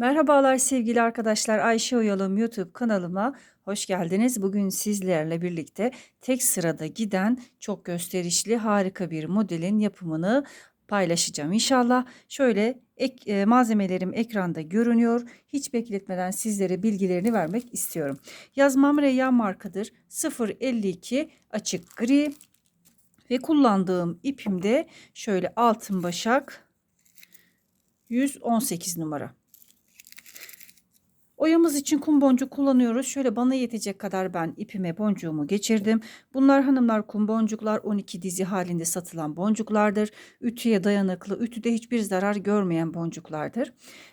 Merhabalar sevgili arkadaşlar. Ayşe Oyalım YouTube kanalıma hoş geldiniz. Bugün sizlerle birlikte tek sırada giden çok gösterişli harika bir modelin yapımını paylaşacağım inşallah. Şöyle ek, e, malzemelerim ekranda görünüyor. Hiç bekletmeden sizlere bilgilerini vermek istiyorum. Yazmam Reyyan markadır. 052 açık gri ve kullandığım ipim de şöyle altın başak 118 numara. Oyamız için kum boncuk kullanıyoruz. Şöyle bana yetecek kadar ben ipime boncuğumu geçirdim. Bunlar hanımlar kum boncuklar 12 dizi halinde satılan boncuklardır. Ütüye dayanıklı, ütüde hiçbir zarar görmeyen boncuklardır.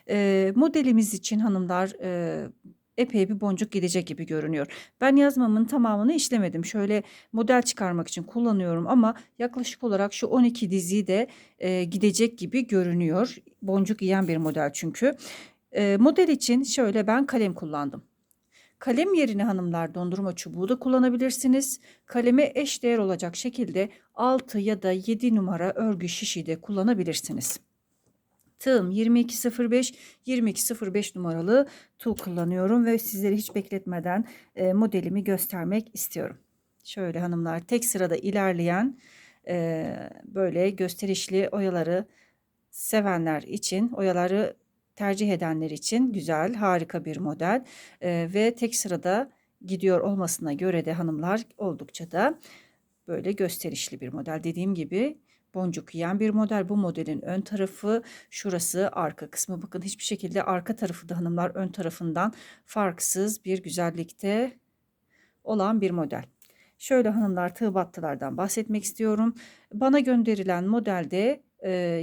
E, modelimiz için hanımlar e, epey bir boncuk gidecek gibi görünüyor. Ben yazmamın tamamını işlemedim. Şöyle model çıkarmak için kullanıyorum ama yaklaşık olarak şu 12 dizi de e, gidecek gibi görünüyor. Boncuk yiyen bir model çünkü. E, model için şöyle ben kalem kullandım. Kalem yerine hanımlar dondurma çubuğu da kullanabilirsiniz. Kaleme eş değer olacak şekilde 6 ya da 7 numara örgü şişi de kullanabilirsiniz. Tığım 2205 2205 numaralı tuğ kullanıyorum ve sizleri hiç bekletmeden e, modelimi göstermek istiyorum. Şöyle hanımlar tek sırada ilerleyen e, böyle gösterişli oyaları sevenler için oyaları tercih edenler için güzel, harika bir model e, ve tek sırada gidiyor olmasına göre de hanımlar oldukça da böyle gösterişli bir model. Dediğim gibi boncuk yiyen bir model. Bu modelin ön tarafı şurası arka kısmı. Bakın hiçbir şekilde arka tarafı da hanımlar ön tarafından farksız bir güzellikte olan bir model. Şöyle hanımlar tığ battılardan bahsetmek istiyorum. Bana gönderilen modelde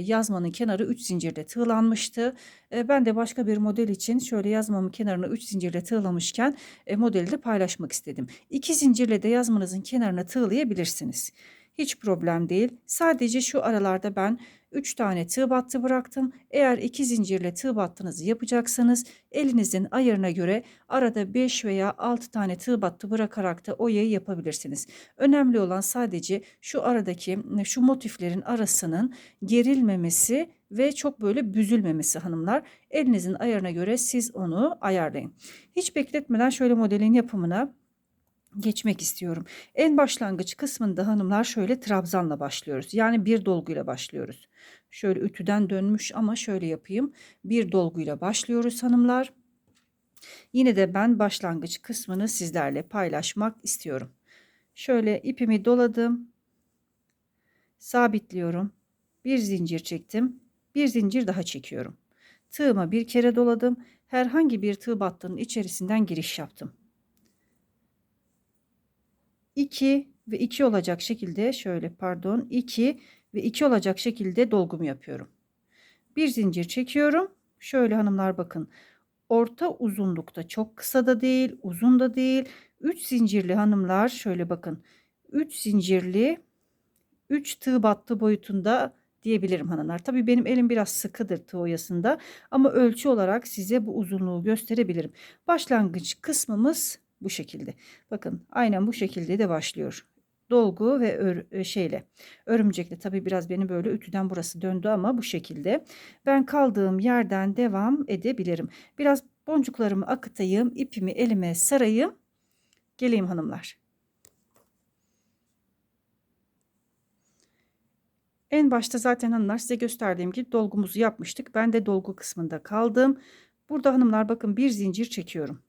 yazmanın kenarı 3 zincirle tığlanmıştı. Ben de başka bir model için şöyle yazmamın kenarını 3 zincirle tığlamışken modeli de paylaşmak istedim. 2 zincirle de yazmanızın kenarına tığlayabilirsiniz. Hiç problem değil. Sadece şu aralarda ben 3 tane tığ battı bıraktım. Eğer 2 zincirle tığ battınızı yapacaksanız elinizin ayarına göre arada 5 veya 6 tane tığ battı bırakarak da oyayı yapabilirsiniz. Önemli olan sadece şu aradaki şu motiflerin arasının gerilmemesi ve çok böyle büzülmemesi hanımlar. Elinizin ayarına göre siz onu ayarlayın. Hiç bekletmeden şöyle modelin yapımına geçmek istiyorum. En başlangıç kısmında hanımlar şöyle trabzanla başlıyoruz. Yani bir dolguyla başlıyoruz. Şöyle ütüden dönmüş ama şöyle yapayım. Bir dolguyla başlıyoruz hanımlar. Yine de ben başlangıç kısmını sizlerle paylaşmak istiyorum. Şöyle ipimi doladım. Sabitliyorum. Bir zincir çektim. Bir zincir daha çekiyorum. Tığıma bir kere doladım. Herhangi bir tığ battının içerisinden giriş yaptım. 2 ve 2 olacak şekilde şöyle pardon 2 ve 2 olacak şekilde dolgumu yapıyorum. Bir zincir çekiyorum. Şöyle hanımlar bakın. Orta uzunlukta çok kısa da değil, uzun da değil. 3 zincirli hanımlar şöyle bakın. 3 zincirli 3 tığ battı boyutunda diyebilirim hanımlar. Tabii benim elim biraz sıkıdır tığ oyasında ama ölçü olarak size bu uzunluğu gösterebilirim. Başlangıç kısmımız bu şekilde. Bakın aynen bu şekilde de başlıyor. Dolgu ve ör, e, şeyle örümcekle tabi biraz beni böyle ütüden burası döndü ama bu şekilde ben kaldığım yerden devam edebilirim. Biraz boncuklarımı akıtayım, ipimi elime sarayım. Geleyim hanımlar. En başta zaten hanımlar size gösterdiğim gibi dolgumuzu yapmıştık. Ben de dolgu kısmında kaldım. Burada hanımlar bakın bir zincir çekiyorum.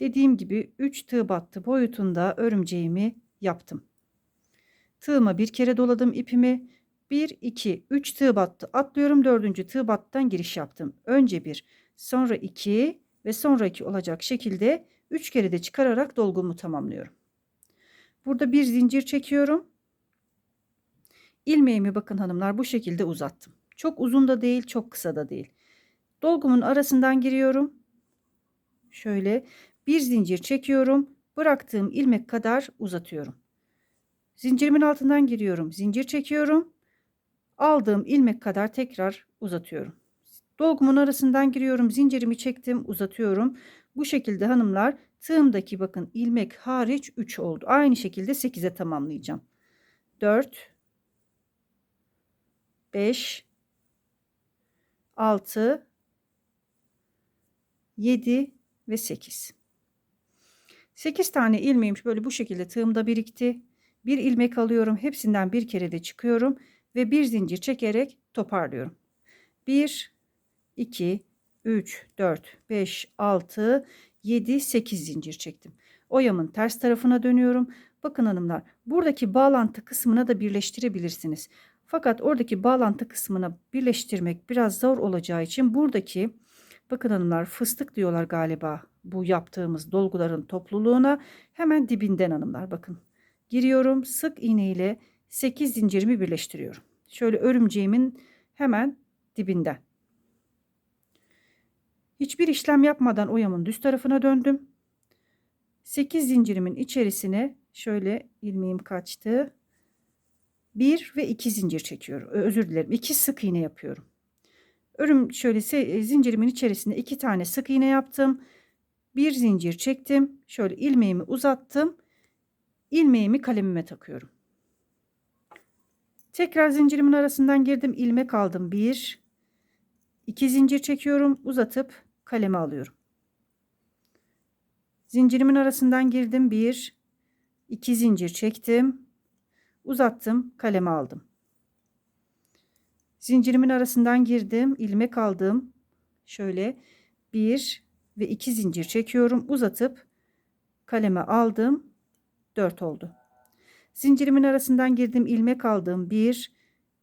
Dediğim gibi 3 tığ battı boyutunda örümceğimi yaptım. Tığıma bir kere doladım ipimi. 1, 2, 3 tığ battı. Atlıyorum 4. tığ battan giriş yaptım. Önce 1, sonra 2 ve sonra 2 olacak şekilde 3 kere de çıkararak dolgumu tamamlıyorum. Burada bir zincir çekiyorum. İlmeğimi bakın hanımlar bu şekilde uzattım. Çok uzun da değil, çok kısa da değil. Dolgumun arasından giriyorum. Şöyle bir zincir çekiyorum. Bıraktığım ilmek kadar uzatıyorum. Zincirimin altından giriyorum. Zincir çekiyorum. Aldığım ilmek kadar tekrar uzatıyorum. Dolgumun arasından giriyorum. Zincirimi çektim, uzatıyorum. Bu şekilde hanımlar tığımdaki bakın ilmek hariç 3 oldu. Aynı şekilde 8'e tamamlayacağım. 4 5 6 7 ve 8. 8 tane ilmeğim böyle bu şekilde tığımda birikti. Bir ilmek alıyorum. Hepsinden bir kere de çıkıyorum ve bir zincir çekerek toparlıyorum. 1 2 3 4 5 6 7 8 zincir çektim. Oyamın ters tarafına dönüyorum. Bakın hanımlar buradaki bağlantı kısmına da birleştirebilirsiniz. Fakat oradaki bağlantı kısmına birleştirmek biraz zor olacağı için buradaki bakın hanımlar fıstık diyorlar galiba bu yaptığımız dolguların topluluğuna hemen dibinden hanımlar bakın. Giriyorum sık iğne ile 8 zincirimi birleştiriyorum. Şöyle örümceğimin hemen dibinden. Hiçbir işlem yapmadan oyamın düz tarafına döndüm. 8 zincirimin içerisine şöyle ilmeğim kaçtı. 1 ve 2 zincir çekiyorum. Özür dilerim. 2 sık iğne yapıyorum. Örüm şöyle zincirimin içerisinde 2 tane sık iğne yaptım. Bir zincir çektim. Şöyle ilmeğimi uzattım. İlmeğimi kalemime takıyorum. Tekrar zincirimin arasından girdim. ilmek aldım. 1 2 zincir çekiyorum. Uzatıp kaleme alıyorum. Zincirimin arasından girdim. 1 2 zincir çektim. Uzattım, kaleme aldım. Zincirimin arasından girdim, ilmek aldım. Şöyle 1 ve 2 zincir çekiyorum. Uzatıp kaleme aldım. 4 oldu. Zincirimin arasından girdim, ilmek aldım. 1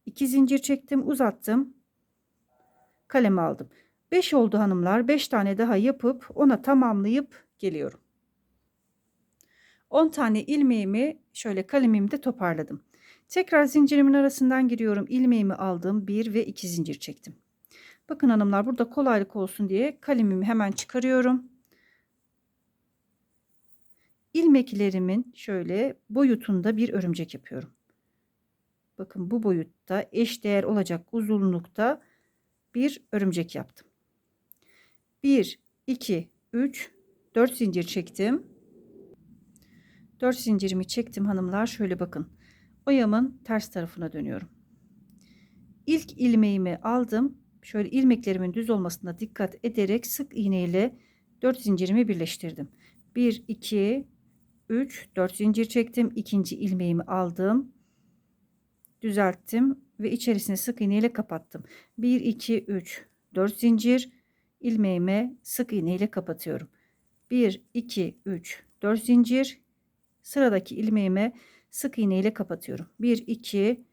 2 zincir çektim, uzattım. Kaleme aldım. 5 oldu hanımlar. 5 tane daha yapıp ona tamamlayıp geliyorum. 10 tane ilmeğimi şöyle kalemimde toparladım. Tekrar zincirimin arasından giriyorum. ilmeğimi aldım. 1 ve 2 zincir çektim. Bakın hanımlar burada kolaylık olsun diye kalemimi hemen çıkarıyorum. İlmeklerimin şöyle boyutunda bir örümcek yapıyorum. Bakın bu boyutta eş değer olacak uzunlukta bir örümcek yaptım. 1 2 3 4 zincir çektim. 4 zincirimi çektim hanımlar. Şöyle bakın. Oyamın ters tarafına dönüyorum. İlk ilmeğimi aldım. Şöyle ilmeklerimin düz olmasına dikkat ederek sık iğne ile 4 zincirimi birleştirdim. 1 2 3 4 zincir çektim. İkinci ilmeğimi aldım. Düzelttim ve içerisine sık iğne ile kapattım. 1 2 3 4 zincir ilmeğime sık iğne ile kapatıyorum. 1 2 3 4 zincir sıradaki ilmeğime sık iğne ile kapatıyorum. 1 2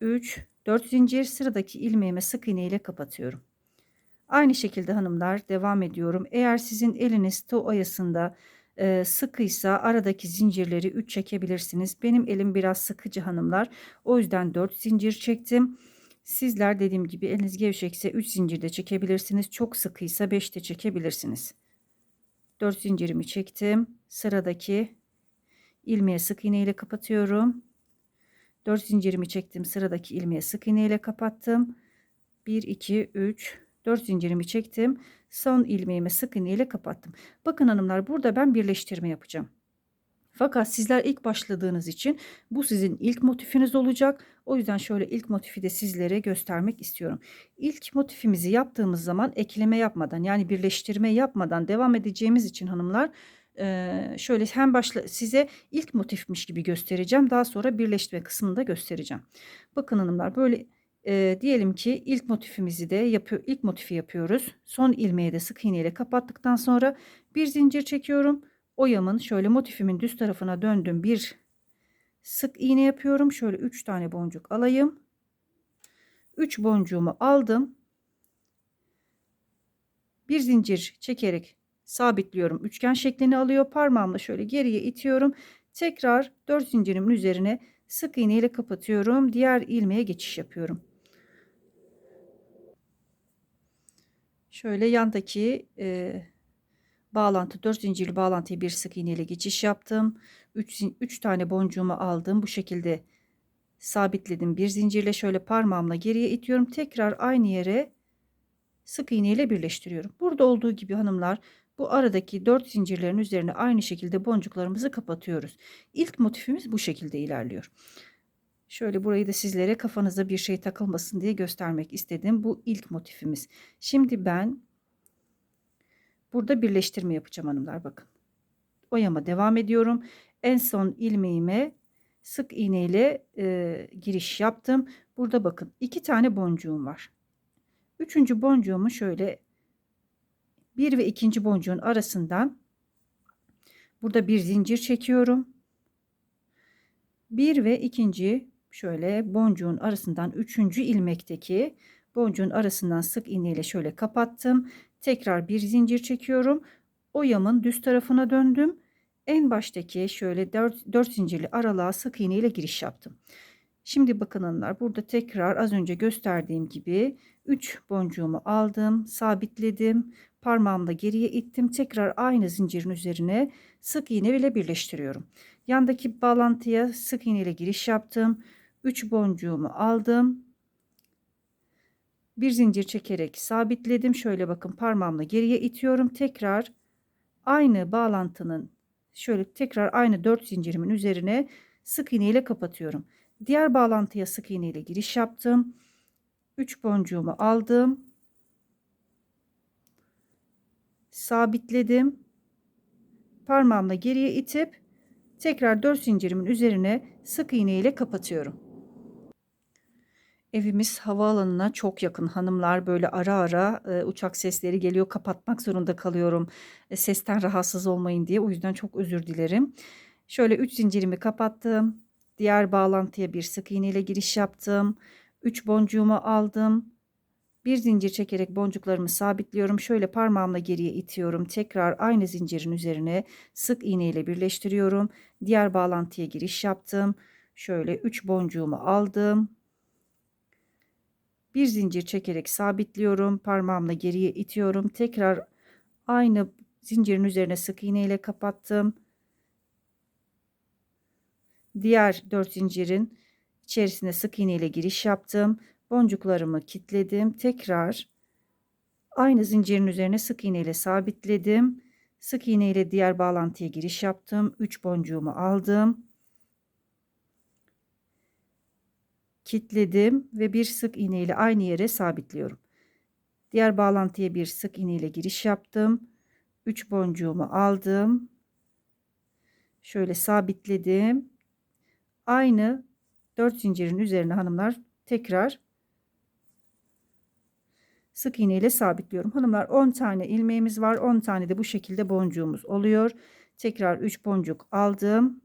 3 4 zincir sıradaki ilmeğime sık iğne ile kapatıyorum. Aynı şekilde hanımlar devam ediyorum. Eğer sizin eliniz to oyasında e, sıkıysa aradaki zincirleri 3 çekebilirsiniz. Benim elim biraz sıkıcı hanımlar. O yüzden 4 zincir çektim. Sizler dediğim gibi eliniz gevşekse 3 zincir de çekebilirsiniz. Çok sıkıysa 5 de çekebilirsiniz. 4 zincirimi çektim. Sıradaki ilmeğe sık iğne ile kapatıyorum. 4 zincirimi çektim. Sıradaki ilmeğe sık iğne ile kapattım. 1 2 3 4 zincirimi çektim. Son ilmeğimi sık iğne ile kapattım. Bakın hanımlar burada ben birleştirme yapacağım. Fakat sizler ilk başladığınız için bu sizin ilk motifiniz olacak. O yüzden şöyle ilk motifi de sizlere göstermek istiyorum. İlk motifimizi yaptığımız zaman ekleme yapmadan yani birleştirme yapmadan devam edeceğimiz için hanımlar şöyle hem başla size ilk motifmiş gibi göstereceğim. Daha sonra birleştirme kısmını da göstereceğim. Bakın hanımlar böyle e, diyelim ki ilk motifimizi de yapıyor ilk motifi yapıyoruz. Son ilmeği de sık iğne ile kapattıktan sonra bir zincir çekiyorum. Oyamın şöyle motifimin düz tarafına döndüm. Bir sık iğne yapıyorum. Şöyle 3 tane boncuk alayım. 3 boncuğumu aldım. Bir zincir çekerek sabitliyorum. Üçgen şeklini alıyor. Parmağımla şöyle geriye itiyorum. Tekrar 4 zincirimin üzerine sık iğne ile kapatıyorum. Diğer ilmeğe geçiş yapıyorum. Şöyle yandaki e, bağlantı 4 zincirli bağlantıyı bir sık iğne ile geçiş yaptım. 3, 3 tane boncuğumu aldım. Bu şekilde sabitledim. Bir zincirle şöyle parmağımla geriye itiyorum. Tekrar aynı yere sık iğne ile birleştiriyorum. Burada olduğu gibi hanımlar bu aradaki 4 zincirlerin üzerine aynı şekilde boncuklarımızı kapatıyoruz. İlk motifimiz bu şekilde ilerliyor. Şöyle burayı da sizlere kafanıza bir şey takılmasın diye göstermek istedim. Bu ilk motifimiz. Şimdi ben Burada birleştirme yapacağım hanımlar bakın. Oyama devam ediyorum. En son ilmeğime sık iğne ile e, giriş yaptım. Burada bakın iki tane boncuğum var. Üçüncü boncuğumu şöyle bir ve ikinci boncuğun arasından burada bir zincir çekiyorum. Bir ve ikinci şöyle boncuğun arasından üçüncü ilmekteki boncuğun arasından sık iğne ile şöyle kapattım. Tekrar bir zincir çekiyorum. Oyamın düz tarafına döndüm. En baştaki şöyle 4, 4 zincirli aralığa sık iğne ile giriş yaptım. Şimdi bakın hanımlar burada tekrar az önce gösterdiğim gibi 3 boncuğumu aldım, sabitledim. Parmağımla geriye ittim. Tekrar aynı zincirin üzerine sık iğne ile birleştiriyorum. Yandaki bağlantıya sık iğne ile giriş yaptım. 3 boncuğumu aldım. Bir zincir çekerek sabitledim. Şöyle bakın parmağımla geriye itiyorum. Tekrar aynı bağlantının şöyle tekrar aynı 4 zincirimin üzerine sık iğne ile kapatıyorum. Diğer bağlantıya sık iğne ile giriş yaptım. 3 boncuğumu aldım. Sabitledim. Parmağımla geriye itip tekrar 4 zincirimin üzerine sık iğne ile kapatıyorum. Evimiz havaalanına çok yakın hanımlar böyle ara ara e, uçak sesleri geliyor kapatmak zorunda kalıyorum e, sesten rahatsız olmayın diye o yüzden çok özür dilerim. Şöyle 3 zincirimi kapattım. Diğer bağlantıya bir sık iğne ile giriş yaptım. 3 boncuğumu aldım. Bir zincir çekerek boncuklarımı sabitliyorum. Şöyle parmağımla geriye itiyorum. Tekrar aynı zincirin üzerine sık iğne ile birleştiriyorum. Diğer bağlantıya giriş yaptım. Şöyle 3 boncuğumu aldım. Bir zincir çekerek sabitliyorum. Parmağımla geriye itiyorum. Tekrar aynı zincirin üzerine sık iğne ile kapattım. Diğer 4 zincirin içerisine sık iğne ile giriş yaptım. Boncuklarımı kilitledim. Tekrar aynı zincirin üzerine sık iğne ile sabitledim. Sık iğne ile diğer bağlantıya giriş yaptım. 3 boncuğumu aldım. Kitledim ve bir sık iğne ile aynı yere sabitliyorum. Diğer bağlantıya bir sık iğne ile giriş yaptım. 3 boncuğumu aldım. Şöyle sabitledim. Aynı 4 zincirin üzerine hanımlar tekrar sık iğne ile sabitliyorum. Hanımlar 10 tane ilmeğimiz var. 10 tane de bu şekilde boncuğumuz oluyor. Tekrar 3 boncuk aldım.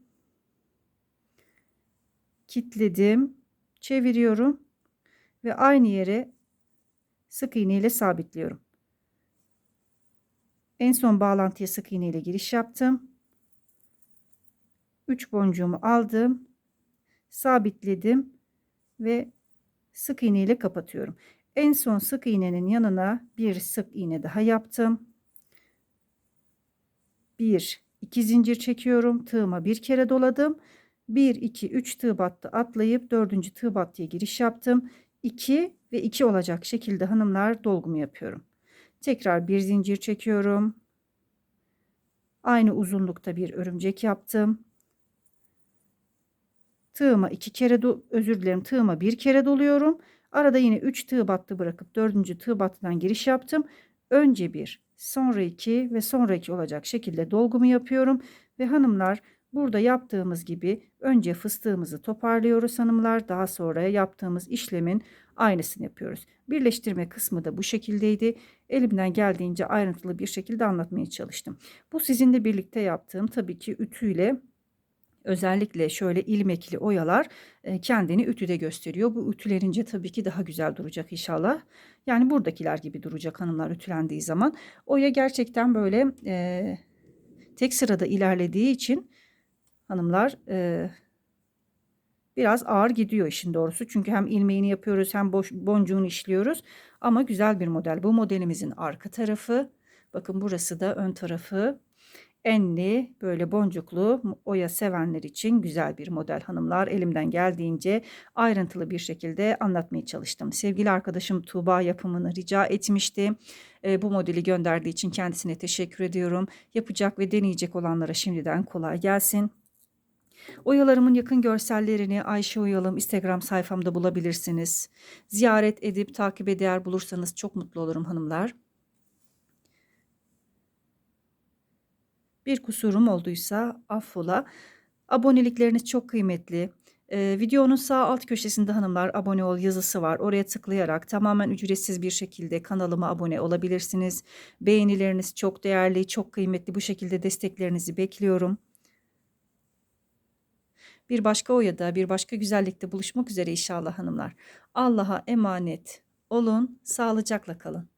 Kitledim. Çeviriyorum. Ve aynı yere sık iğne ile sabitliyorum. En son bağlantıya sık iğne ile giriş yaptım. 3 boncuğumu aldım. Sabitledim ve sık iğne ile kapatıyorum. En son sık iğnenin yanına bir sık iğne daha yaptım. Bir, iki zincir çekiyorum. Tığıma bir kere doladım. 1, 2, 3 tığ battı atlayıp 4. tığ battıya giriş yaptım. 2 ve 2 olacak şekilde hanımlar dolgumu yapıyorum. Tekrar bir zincir çekiyorum. Aynı uzunlukta bir örümcek yaptım. Tığıma iki kere özür dilerim tığıma bir kere doluyorum. Arada yine 3 tığ battı bırakıp 4. tığ battıdan giriş yaptım. Önce bir, sonra iki ve sonra iki olacak şekilde dolgumu yapıyorum ve hanımlar Burada yaptığımız gibi önce fıstığımızı toparlıyoruz hanımlar. Daha sonra yaptığımız işlemin aynısını yapıyoruz. Birleştirme kısmı da bu şekildeydi. Elimden geldiğince ayrıntılı bir şekilde anlatmaya çalıştım. Bu sizinle birlikte yaptığım tabii ki ütüyle özellikle şöyle ilmekli oyalar e, kendini ütüde gösteriyor. Bu ütülerince tabii ki daha güzel duracak inşallah. Yani buradakiler gibi duracak hanımlar ütülendiği zaman. Oya gerçekten böyle e, tek sırada ilerlediği için hanımlar e, biraz ağır gidiyor işin doğrusu. Çünkü hem ilmeğini yapıyoruz hem boş, boncuğunu işliyoruz. Ama güzel bir model. Bu modelimizin arka tarafı. Bakın burası da ön tarafı. Enli böyle boncuklu oya sevenler için güzel bir model hanımlar. Elimden geldiğince ayrıntılı bir şekilde anlatmaya çalıştım. Sevgili arkadaşım Tuğba yapımını rica etmişti. E, bu modeli gönderdiği için kendisine teşekkür ediyorum. Yapacak ve deneyecek olanlara şimdiden kolay gelsin. Oyalarımın yakın görsellerini Ayşe Oyalım Instagram sayfamda bulabilirsiniz. Ziyaret edip takip eder bulursanız çok mutlu olurum hanımlar. Bir kusurum olduysa affola. Abonelikleriniz çok kıymetli. Ee, videonun sağ alt köşesinde hanımlar abone ol yazısı var. Oraya tıklayarak tamamen ücretsiz bir şekilde kanalıma abone olabilirsiniz. Beğenileriniz çok değerli, çok kıymetli. Bu şekilde desteklerinizi bekliyorum. Bir başka oyada, bir başka güzellikte buluşmak üzere inşallah hanımlar. Allah'a emanet olun, sağlıcakla kalın.